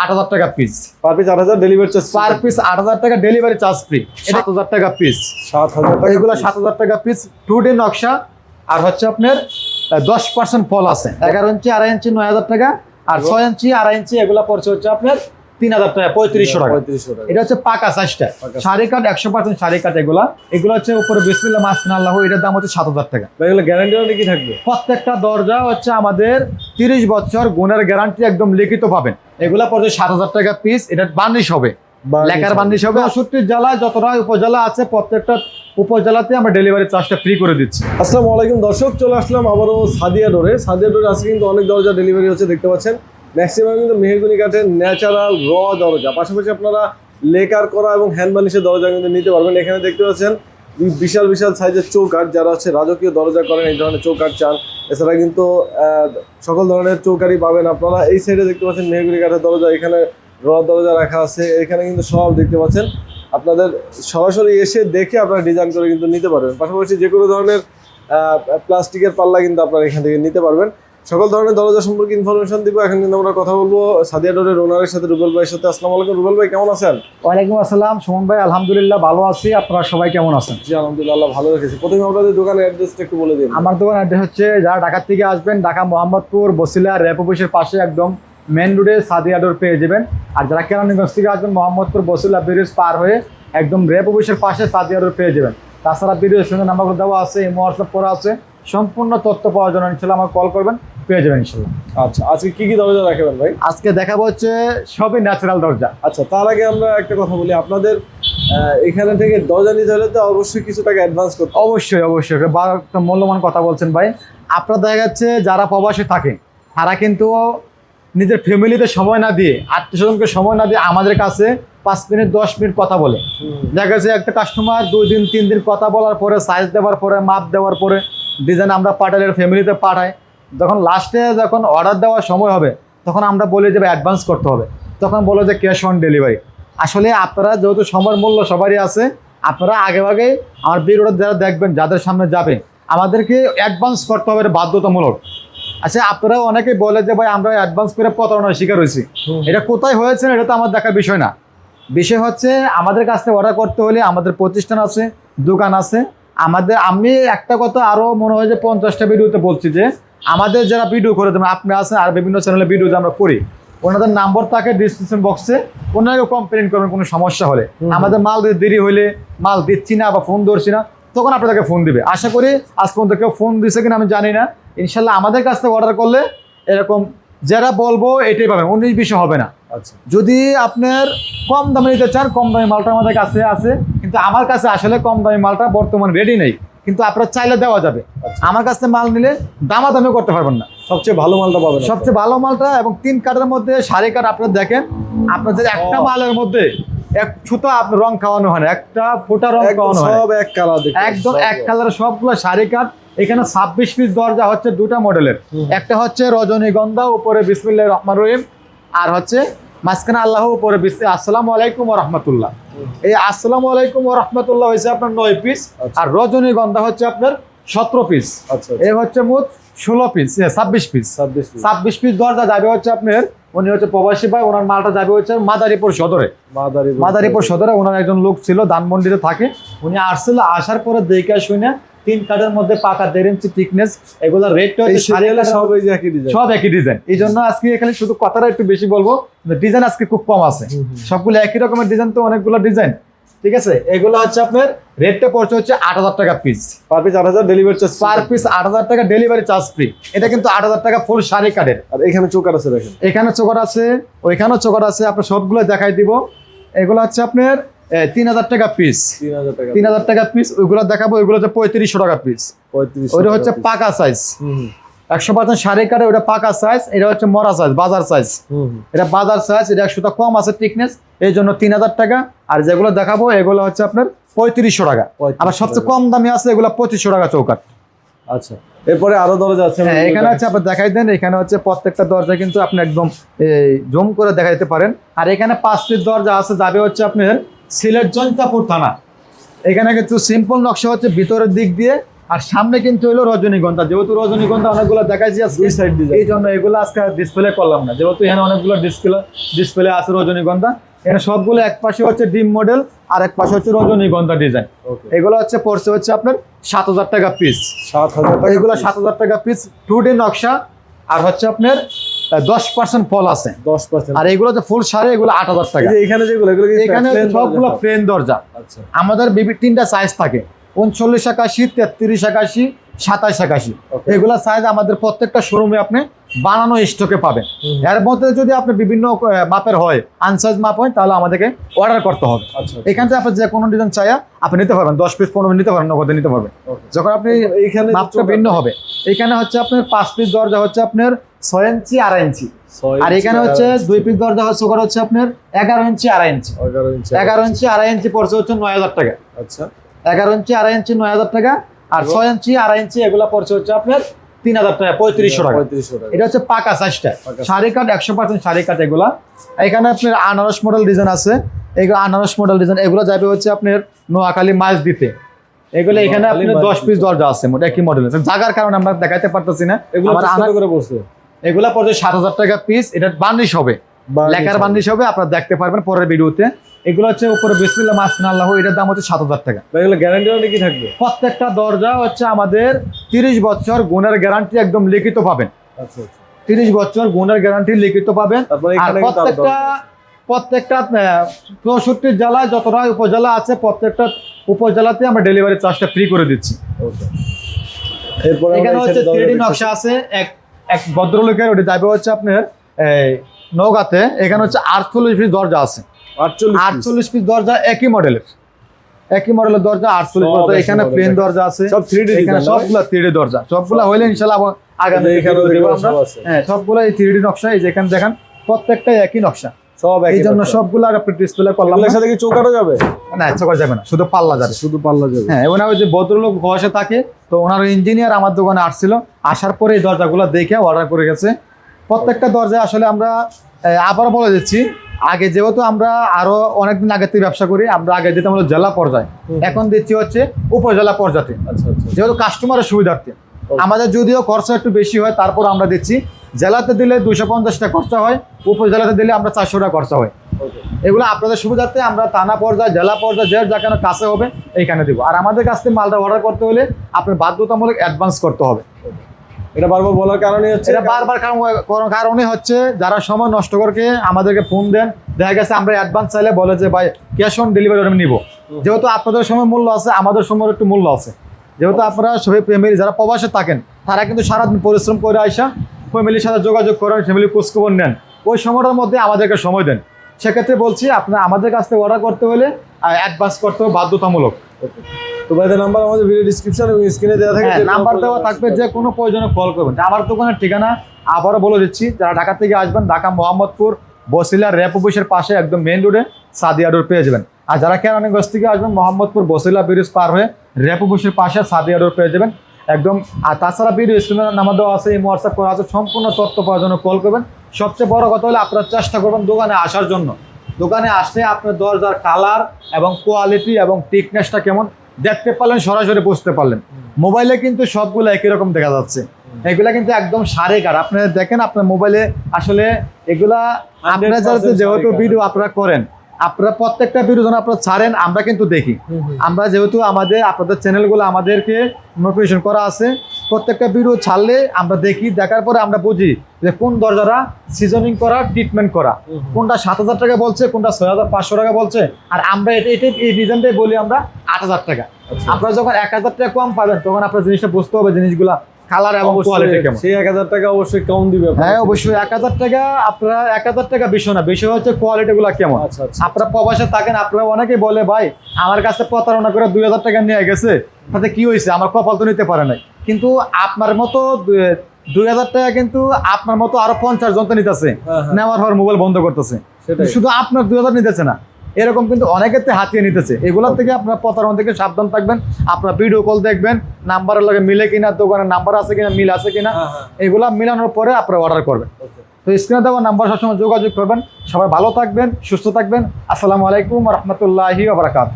আট হাজার টাকা পিস পার পিস আট হাজার ডেলিভারি চার্জ পার পিস আট হাজার টাকা ডেলিভারি চার্জ ফ্রি সাত হাজার টাকা পিস সাত হাজার টাকা এগুলো সাত হাজার টাকা পিস টু ডে নকশা আর হচ্ছে আপনার দশ পার্সেন্ট ফল আছে। এগারো ইঞ্চি আড়াই ইঞ্চি নয় হাজার টাকা আর ছয় ইঞ্চি আড়াই ইঞ্চি এগুলো পড়ছে হচ্ছে আপনার তিন হাজার টাকা পঁয়ত্রিশশো টাকা। এটা হচ্ছে পাকা সাইজটা শাড়ি কাঠ একশো পার্সেন্ট শাড়ি কাঠ এগুলা। এগুলো হচ্ছে উপরে বিসমিল্লা মাছ আল্লাহ এটার দাম হচ্ছে সাত হাজার টাকা। এগুলো গ্যারান্টি কি থাকবে? প্রত্যেকটা দরজা হচ্ছে আমাদের তিরিশ বছর গুণের গ্যারান্টি একদম লিখিত পাবেন। এগুলা পড়ছে সাত হাজার টাকা পিস এটা বার্নিশ হবে। লেখার বার্নিশ হবে। আষট্টি জেলায় যতটা উপজেলা আছে প্রত্যেকটা উপজেলাতে আমরা ডেলিভারি চার্জটা ফ্রি করে দিচ্ছি। আসসালামু আলাইকুম দর্শক চলে আসলাম আবারও সাদিয়া ডোরে সাদিয়া ডোরে আজকে কিন্তু অনেক দরজা ডেলিভারি হচ্ছে দেখতে পাচ্ছেন। ম্যাক্সিমাম কিন্তু মেহগুনি কাঠের ন্যাচারাল র দরজা। পাশাপাশি আপনারা লেকার করা এবং হ্যান্ড বানিশের দরজা কিন্তু নিতে পারবেন। এখানে দেখতে পাচ্ছেন বিশাল বিশাল সাইজের চৌকাঠ যারা হচ্ছে রাজকীয় দরজা করেন, এই ধরনের চৌকাঠ চান। এছাড়া কিন্তু সকল ধরনের চৌকারি পাবেন আপনারা। এই সাইডে দেখতে পাচ্ছেন মেহগুনি কাঠের দরজা। এখানে র দরজা রাখা আছে। এখানে কিন্তু সব দেখতে পাচ্ছেন। আপনাদের সরাসরি এসে দেখে আপনারা ডিজাইন করে কিন্তু নিতে পারবেন। পাশাপাশি যে কোনো ধরনের প্লাস্টিকের পাল্লা কিন্তু আপনারা এখান থেকে নিতে পারবেন। সকল ধরনের দরজা সম্পর্কে ইনফরমেশন দিব। এখন কিন্তু আমরা কথা বলব সাদিয়া ডোরের ওনারের সাথে রুবেল ভাইয়ের সাথে। আসসালামু আলাইকুম রুবেল ভাই কেমন আছেন? ওয়ালাইকুম আসসালাম সুমন ভাই আলহামদুলিল্লাহ ভালো আছি। আপনারা সবাই কেমন আছেন? জি আলহামদুলিল্লাহ আল্লাহ ভালো রেখেছি। প্রথমে আপনাদের দোকানের অ্যাড্রেসটা একটু বলে দিন আমার দোকান অ্যাড্রেস হচ্ছে যারা ঢাকার থেকে আসবেন ঢাকা মোহাম্মদপুর বসিলা র্যাপ অফিসের পাশে একদম মেন রোডে সাদিয়া ডোর পেয়ে যাবেন। আর যারা কেরানীগঞ্জ থেকে আসবেন মোহাম্মদপুর বসিলা ব্রিজ পার হয়ে একদম র্যাপ অফিসের পাশে সাদিয়া ডোর পেয়ে যাবেন। তাছাড়া ভিডিওর সঙ্গে নাম্বার দেওয়া আছে এই হোয়াটসঅ্যাপ করা আছে। সম্পূর্ণ তথ্য পাওয়ার জন্য ইনশাল্লাহ আমার কল করবেন। পেয়ে যাবেন ইনশাল্লাহ। আচ্ছা আজকে কি কি দরজা রাখবেন ভাই? আজকে দেখাবো হচ্ছে সবই ন্যাচারাল দরজা। আচ্ছা তার আগে আমরা একটা কথা বলি আপনাদের এখানে থেকে দরজা নিতে হলে তো অবশ্যই কিছু টাকা অ্যাডভান্স করতে অবশ্যই অবশ্যই একটা মূল্যবান কথা বলছেন ভাই। আপনার দেখা যাচ্ছে যারা প্রবাসে থাকে তারা কিন্তু নিজের ফ্যামিলিতে সময় না দিয়ে আত্মীয় স্বজনকে সময় না দিয়ে আমাদের কাছে পাঁচ মিনিট দশ মিনিট কথা বলে। দেখা যাচ্ছে একটা কাস্টমার দুই দিন তিন দিন কথা বলার পরে সাইজ দেওয়ার পরে মাপ দেওয়ার পরে ডিজাইন আমরা পাঠালে ফ্যামিলিতে পাঠাই যখন লাস্টে যখন অর্ডার দেওয়ার সময় হবে তখন আমরা বলে যে অ্যাডভান্স করতে হবে। তখন বলো যে ক্যাশ অন ডেলিভারি আসলে আপনারা যেহেতু সময়ের মূল্য সবারই আছে আপনারা আগে আগে আমার ভিডিওটা যারা দেখবেন যাদের সামনে যাবে আমাদেরকে অ্যাডভান্স করতে হবে বাধ্যতামূলক। আচ্ছা আপনারা অনেকেই বলে যে ভাই আমরা অ্যাডভান্স করে প্রতারণার শিকার হয়েছি। এটা কোথায় হয়েছে এটা তো আমার দেখার বিষয় না। বিষয় হচ্ছে আমাদের কাছ থেকে অর্ডার করতে হলে আমাদের প্রতিষ্ঠান আছে দোকান আছে। আমাদের আমি একটা কথা আরও মনে হয় যে পঞ্চাশটা ভিডিওতে বলছি যে আমাদের যারা ভিডিও করে দেবেন আপনি আছেন আর বিভিন্ন চ্যানেলে ভিডিও যে আমরা করি ওনাদের নাম্বার থাকে ডিসক্রিপশন বক্সে ওনাকে কমপ্লেন করবেন কোনো সমস্যা হলে। আমাদের মাল দিতে দেরি হলে মাল দিচ্ছি না বা ফোন ধরছি না তখন আপনাদেরকে ফোন দিবে। আশা করি আজ পর্যন্ত কেউ ফোন দিছে কিনা আমি জানি না। ইনশাল্লাহ আমাদের কাছ থেকে অর্ডার করলে এরকম যারা বলব এটাই পাবেন উনিশ বিশে হবে না। আচ্ছা। যদি আপনার কম দামে নিতে চান কম দামি মালটা আমাদের কাছে আছে কিন্তু আমার কাছে আসলে কম দামি মালটা বর্তমান রেডি নেই। কিন্তু আপনার চাইলে দেওয়া যাবে। আমার কাছে মাল নিলে দামাদামি করতে পারবেন না। সবচেয়ে ভালো মালটা পাবেন সবচেয়ে ভালো মালটা এবং তিন কাঠের মধ্যে সাড়ে কাঠ আপনার দেখেন আপনাদের একটা মালের মধ্যে এক ছুতো আপনার রং খাওয়ানো হয় না একটা ফোটা রং খাওয়ানো হয় সব এক কালার একদম এক কালারের সবগুলো শাড়ি কাঠ। এখানে ছাব্বিশ পিস দরজা হচ্ছে দুটা মডেলের একটা হচ্ছে রজনীগন্ধা উপরে বিসমিল্লাহ রহমান রহিম আর হচ্ছে মাঝখানে আল্লাহ বিস- আসসালামু আলাইকুম রহমতুল্লাহ হুম। এই আসসালামু আলাইকুম রহমতুল্লাহ হয়েছে আপনার নয় পিস আচ্ছা। আর রজনীগন্ধা হচ্ছে আপনার সতেরো পিস আচ্ছা এই হচ্ছে মোট ষোলো পিস ছাব্বিশ পিস ছাব্বিশ পিস। ছাব্বিশ পিস দরজা যাবে হচ্ছে আপনার উনি হচ্ছে প্রবাসী ভাই ওনার মালটা যাবে হচ্ছে মাদারীপুর সদরে মাদারি মাদারীপুর সদরে ওনার একজন লোক ছিল ধানমন্ডিতে থাকে উনি আসছিল আসার পরে দেখে শুনে তিন কাঠের মধ্যে পাকা দেড় ইঞ্চি থিকনেস এগুলোর রেটটা সব একই ডিজাইন সব একই ডিজাইন এই জন্য আজকে এখানে শুধু কথাটা একটু বেশি বলব ডিজাইন আজকে খুব কম আছে। সবগুলো একই রকমের ডিজাইন তো অনেকগুলো ডিজাইন ঠিক আছে? এগুলো হচ্ছে আপনার রেটটা পড়ছে হচ্ছে আট হাজার টাকা পিস পার পিস আট হাজার ডেলিভারি চার্জ পার পিস আট হাজার টাকা ডেলিভারি চার্জ ফ্রি এটা কিন্তু আট হাজার টাকা ফুল শাড়ি কাঠের। আর এখানে চৌকার আছে দেখেন। এখানে চোকর আছে ওইখানেও চোকর আছে আপনার সবগুলো দেখাই দিব। এগুলো হচ্ছে আপনার তিন হাজার টাকা পিস তিন হাজার টাকা পিস ওইগুলো দেখাবো ওইগুলো হচ্ছে পঁয়ত্রিশশো টাকা পিস ওইটা হচ্ছে পাকা সাইজ একশো পার্সেন্ট কাটে ওটা পাকা সাইজ এটা হচ্ছে মরা সাইজ বাজার সাইজ এটা বাজার সাইজ এটা একশোটা কম আছে টিকনেস এই জন্য তিন হাজার টাকা। আর যেগুলো দেখাবো এগুলো হচ্ছে আপনার পঁয়ত্রিশশো টাকা। আবার সবচেয়ে কম দামি আছে এগুলো পঁচিশশো টাকা চৌকাট আচ্ছা এরপরে আরও দরজা আছে হ্যাঁ এখানে হচ্ছে আপনার দেখাই দেন এখানে হচ্ছে প্রত্যেকটা দরজা কিন্তু আপনি একদম জুম করে দেখা দিতে পারেন। আর এখানে পাঁচ পিস দরজা আছে যাবে হচ্ছে আপনার সিলেট জৈন্তাপুর থানা। এখানে কিন্তু সিম্পল নকশা হচ্ছে ভিতরের দিক দিয়ে আর সামনে কিন্তু হলো রজনীগন্ধা। যেহেতু রজনীগন্ধা অনেকগুলো দেখাইছি আজকে সাইড ডিজাইন এই জন্য এগুলো আজকে ডিসপ্লে করলাম না। যেহেতু এখানে অনেকগুলো ডিসপ্লে ডিসপ্লে আছে রজনীগন্ধা। এখানে সবগুলো এক পাশে হচ্ছে ডিম মডেল আর এক পাশে হচ্ছে রজনীগন্ধা ডিজাইন এগুলো হচ্ছে পড়ছে হচ্ছে আপনার সাত হাজার টাকা পিস সাত হাজার টাকা এগুলো সাত হাজার টাকা পিস টু ডি নকশা আর হচ্ছে আপনার দশ পার্সেন্ট ফল আছে। দশ পার্সেন্ট আর এগুলো যে ফুল সারে এগুলো আট হাজার টাকা। এখানে যেগুলো এখানে সবগুলো? প্লেন দরজা। আচ্ছা। আমাদের তিনটা সাইজ থাকে। উনচল্লিশ একাশি তেত্রিশ একাশি সাতাশ একাশি। এগুলা সাইজ আমাদের প্রত্যেকটা শোরুমে আপনি বানানো স্টকে পাবেন। এর মধ্যে যদি আপনি বিভিন্ন মাপের হয় আনসাইজ মাপ হয় তাহলে আমাদেরকে অর্ডার করতে হবে। আচ্ছা এখান থেকে আপনি যে কোনো ডিজাইন চাইয়া আপনি নিতে পারবেন। দশ পিস পনেরো নিতে পারবেন নগদে নিতে পারবেন। যখন আপনি এইখানে মাপটা ভিন্ন হবে। এখানে হচ্ছে আপনার পাঁচ পিস দরজা হচ্ছে আপনার ছয় ইঞ্চি আড়াই ইঞ্চি। আর এখানে হচ্ছে দুই পিস দরজা হচ্ছে ওখানে হচ্ছে আপনার এগারো ইঞ্চি আড়াই ইঞ্চি। এগারো ইঞ্চি আড়াই ইঞ্চি। পড়ছে হচ্ছে নয় হাজার টাকা। আচ্ছা। এগারো ইঞ্চি আড়াই ইঞ্চি নয় হাজার টাকা। আর এবং- ছয় ইঞ্চি আড়াই ইঞ্চি এগুলা পড়ছে হচ্ছে আপনার তিন হাজার টাকা পঁয়ত্রিশশো টাকা। এটা হচ্ছে পাকা সাইজটা সাড়ে কাট একশো পার্সেন্ট শাড়ি কাঠ এগুলা। এখানে আপনার আনারস মডেল ডিজাইন আছে। এগুলো আনারস মডেল ডিজাইন এগুলো যাবে হচ্ছে আপনার নোয়াখালী মাছ দিতে এগুলো এখানে আপনি আপনার দশ পিস দরজা আছে মোটা একই মডেল আছে জাগার কারণে আমরা দেখাতে পারতেছি না। এগুলো এগুলা পড়ছে সাত হাজার টাকা পিস এটা বার্নিশ হবে। লেখার বার্নিশ হবে। আপনারা দেখতে পারবেন পরের ভিডিওতে। এগুলো হচ্ছে উপরে বিসমিল্লাহ মাছ আল্লাহ এটার দাম হচ্ছে সাত হাজার টাকা। এগুলো গ্যারান্টি কি থাকবে? প্রত্যেকটা দরজা হচ্ছে আমাদের তিরিশ বছর গুণের গ্যারান্টি একদম লিখিত পাবেন। আচ্ছা আচ্ছা। তিরিশ বছর গুণের গ্যারান্টি লিখিত পাবেন। আর প্রত্যেকটা প্রত্যেকটা চৌষট্টি জেলায় যতটা উপজেলা আছে প্রত্যেকটা উপজেলাতে আমরা ডেলিভারি চার্জটা ফ্রি করে দিচ্ছি। এখানে হচ্ছে নকশা আছে এক এক ভদ্রলোকের ওটি যাবে হচ্ছে আপনার নৌকাতে এখানে হচ্ছে আটচল্লিশ পিস দরজা আছে। আটচল্লিশ। পিস দরজা একই মডেলের একই মডেলের দরজা আটচল্লিশ দরজা এখানে প্লেন দরজা আছে। সব 3D এখানে সবগুলা থ্রি দরজা। সবগুলা হইলে ইনশাল্লাহ আগামী। হ্যাঁ সবগুলা এই থ্রি নকশা এই যে এখানে দেখেন প্রত্যেকটাই একই নকশা। সব এই জন্য। সবগুলা ডিসপ্লে করলাম না। সাথে কি চৌকাটও যাবে? না যাবে না শুধু পাল্লা যাবে। শুধু পাল্লা যাবে। হ্যাঁ ওনার ওই যে ভদ্রলোক বয়সে থাকে তো ওনার ইঞ্জিনিয়ার আমার দোকানে আসছিল। আসার পরে এই দরজাগুলো দেখে অর্ডার করে গেছে। প্রত্যেকটা দরজায় আসলে আমরা আবার বলে দিচ্ছি আগে যেহেতু আমরা আরও অনেকদিন আগে থেকে ব্যবসা করি আমরা আগে দিতাম হলো জেলা পর্যায়ে। এখন দিচ্ছি হচ্ছে উপজেলা পর্যায়ে আচ্ছা আচ্ছা যেহেতু কাস্টমারের সুবিধার্থে। আমাদের যদিও খরচা একটু বেশি হয় তারপর আমরা দিচ্ছি জেলাতে দিলে দুশো পঞ্চাশ টাকা খরচা হয় উপজেলাতে দিলে আমরা চারশো টাকা খরচা হয়। এগুলো আপনাদের সুবিধার্থে আমরা থানা পর্যায়ে জেলা পর্যায়ে যে যেখানে কাছে হবে এইখানে দিব। আর আমাদের কাছ থেকে মালটা অর্ডার করতে হলে আপনার বাধ্যতামূলক অ্যাডভান্স করতে হবে। এটা বারবার বলার কারণে হচ্ছে এটা বারবার কারণ কারণে হচ্ছে যারা সময় নষ্ট করকে আমাদেরকে ফোন দেন। দেখা গেছে আমরা অ্যাডভান্স চাইলে বলে যে ভাই ক্যাশ অন ডেলিভারি আমি নিব। যেহেতু আপনাদের সময় মূল্য আছে আমাদের সময়ের একটু মূল্য আছে। যেহেতু আপনারা সবাই ফ্যামিলি যারা প্রবাসে থাকেন তারা কিন্তু সারাদিন পরিশ্রম করে আসা ফ্যামিলির সাথে যোগাযোগ করেন ফ্যামিলি খোঁজখবর নেন। ওই সময়টার মধ্যে আমাদেরকে সময় দেন। সেক্ষেত্রে বলছি আপনার আমাদের কাছ থেকে অর্ডার করতে হলে অ্যাডভান্স করতে হবে বাধ্যতামূলক। তো ভাইদের নাম্বার আমাদের ভিডিও ডিসক্রিপশন এবং স্ক্রিনে দেওয়া থাকে হ্যাঁ নাম্বার দেওয়া থাকবে যে কোনো প্রয়োজনে কল করবেন। আমার দোকানের ঠিকানা আবারও বলে দিচ্ছি যারা ঢাকা থেকে আসবেন ঢাকা মোহাম্মদপুর বসিলা র্যাপ অফিসের পাশে একদম মেইন রোডে সাদিয়া রোড পেয়ে যাবেন। আর যারা কেরানীগঞ্জ থেকে আসবেন মোহাম্মদপুর বসিলা ব্রিজ পার হয়ে র্যাপ অফিসের পাশে সাদিয়া রোড পেয়ে যাবেন। একদম আর তাছাড়া ভিডিও স্ক্রিনের নাম্বার দেওয়া আছে এই হোয়াটসঅ্যাপ করা আছে সম্পূর্ণ তথ্য পাওয়ার জন্য কল করবেন। সবচেয়ে বড় কথা হলে আপনারা চেষ্টা করবেন দোকানে আসার জন্য। দোকানে আসলে আপনার দরজার কালার এবং কোয়ালিটি এবং টিকনেসটা কেমন দেখতে পারলেন সরাসরি বুঝতে পারলেন। মোবাইলে কিন্তু সবগুলো একই রকম দেখা যাচ্ছে। এগুলা কিন্তু একদম সারে কার আপনারা দেখেন আপনার মোবাইলে আসলে এগুলা আপনারা যারা যেহেতু। ভিডিও আপনারা করেন আপনারা প্রত্যেকটা ভিডিও যখন আপনারা ছাড়েন আমরা কিন্তু দেখি। আমরা যেহেতু আমাদের আপনাদের চ্যানেলগুলো আমাদেরকে নোটিফিকেশন করা আছে প্রত্যেকটা ভিডিও ছাড়লে আমরা দেখি দেখার পরে আমরা বুঝি যে কোন দরজাটা সিজনিং করা ট্রিটমেন্ট করা। কোনটা সাত হাজার টাকা বলছে কোনটা ছয় হাজার পাঁচশো টাকা বলছে। আর আমরা এটা এটা এই ডিজাইনটাই বলি আমরা আট হাজার টাকা। আচ্ছা। আপনারা যখন এক হাজার টাকা কম পাবেন তখন আপনার জিনিসটা বুঝতে হবে জিনিসগুলা কালার এবং কোয়ালিটি কেমন। সেই এক হাজার টাকা অবশ্যই কম দিবে হ্যাঁ অবশ্যই এক হাজার টাকা আপনারা এক হাজার টাকা বিষয় না বিষয় হচ্ছে কেমন। আচ্ছা আচ্ছা। আপনারা প্রবাসে থাকেন আপনারা অনেকেই বলে ভাই আমার কাছে প্রতারণা করে দুই হাজার টাকা নিয়ে গেছে তাতে কি হয়েছে? আমার কপাল তো নিতে পারে নাই। কিন্তু আপনার মতো দুই হাজার টাকা কিন্তু আপনার মতো আরও পঞ্চাশ জন তো নিতেছে হ্যাঁ, হ্যাঁ। নেওয়ার পর মোবাইল বন্ধ করতেছে। শুধু আপনার দুই হাজার নিতেছে না এরকম কিন্তু অনেকের হাতিয়ে নিতেছে। এগুলোর থেকে আপনার প্রতারণা থেকে সাবধান থাকবেন আপনার ভিডিও কল দেখবেন নাম্বারের লগে মিলে কিনা দোকানের নাম্বার আছে কিনা মিল আছে কিনা হ্যাঁ হ্যাঁ। এগুলা মিলানোর পরে আপনারা অর্ডার করবেন। তো স্ক্রিনে দেওয়া নাম্বার সবসময় যোগাযোগ করবেন। সবাই ভালো থাকবেন সুস্থ থাকবেন। আসসালামু আলাইকুম রহমতুল্লাহি বারাকাত